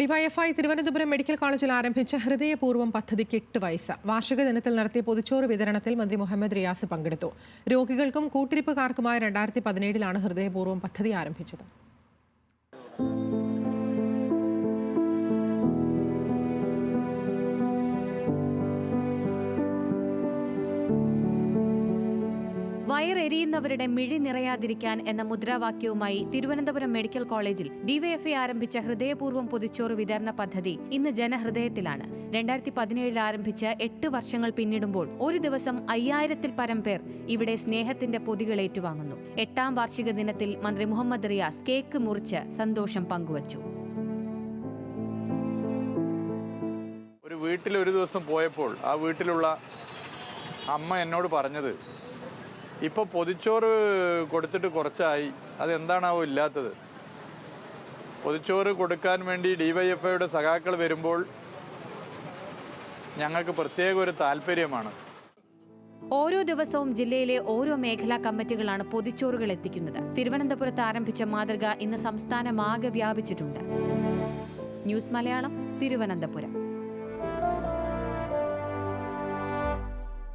DYFI Thiruvananthapuram medical കോളേജിൽ ആരംഭിച്ച ഹൃദയപൂർവം പദ്ധതിക്ക് എട്ട് വയസ്സ്. വാർഷിക ദിനത്തിൽ നടത്തിയ പൊതിച്ചോറ് വിതരണത്തിൽ മന്ത്രി മുഹമ്മദ് റിയാസ് പങ്കെടുത്തു. രോഗികൾക്കും കൂട്ടിരിപ്പുകാർക്കുമായ രണ്ടായിരത്തി പതിനേഴിലാണ് ഹൃദയപൂർവം പദ്ധതി ആരംഭിച്ചത്. വയറെരിയുന്നവരുടെ മിഴി നിറയാതിരിക്കാൻ എന്ന മുദ്രാവാക്യവുമായി തിരുവനന്തപുരം മെഡിക്കൽ കോളേജിൽ ഡിവൈഎഫ്ഐ ആരംഭിച്ച ഹൃദയപൂർവം പൊതിച്ചോറ് വിതരണ പദ്ധതി ഇന്ന് ജനഹൃദയത്തിലാണ്. രണ്ടായിരത്തി പതിനേഴിൽ ആരംഭിച്ച എട്ട് വർഷങ്ങൾ പിന്നിടുമ്പോൾ ഒരു ദിവസം അയ്യായിരത്തിൽ പരം പേർ ഇവിടെ സ്നേഹത്തിന്റെ പൊതികൾ ഏറ്റുവാങ്ങുന്നു. എട്ടാം വാർഷിക ദിനത്തിൽ മന്ത്രി മുഹമ്മദ് റിയാസ് കേക്ക് മുറിച്ച് സന്തോഷം പങ്കുവച്ചു. ഒരു വീട്ടിൽ ഒരു ദിവസം പോയപ്പോൾ ആ വീട്ടിലുള്ള അമ്മ എന്നോട് പറഞ്ഞത് ഇപ്പോൾ പൊതിച്ചോറ് കൊടുത്തിട്ട് കുറച്ചായി. അതെന്താണാവോ ഇല്ലാത്തത്. പൊതിച്ചോറ് കൊടുക്കാൻ വേണ്ടി ഡിവൈഎഫ്ഐയുടെ സഖാക്കൾ വരുമ്പോൾ ഞങ്ങൾക്ക് പ്രത്യേക ഒരു താല്പര്യമാണ്. ഓരോ ദിവസവും ജില്ലയിലെ ഓരോ മേഖലാ കമ്മിറ്റികളാണ് പൊതിച്ചോറുകൾ എത്തിക്കുന്നത്. തിരുവനന്തപുരത്ത് ആരംഭിച്ച മാതൃക ഇന്ന് സംസ്ഥാനമാകെ വ്യാപിച്ചിട്ടുണ്ട്. ന്യൂസ് മലയാളം തിരുവനന്തപുരം.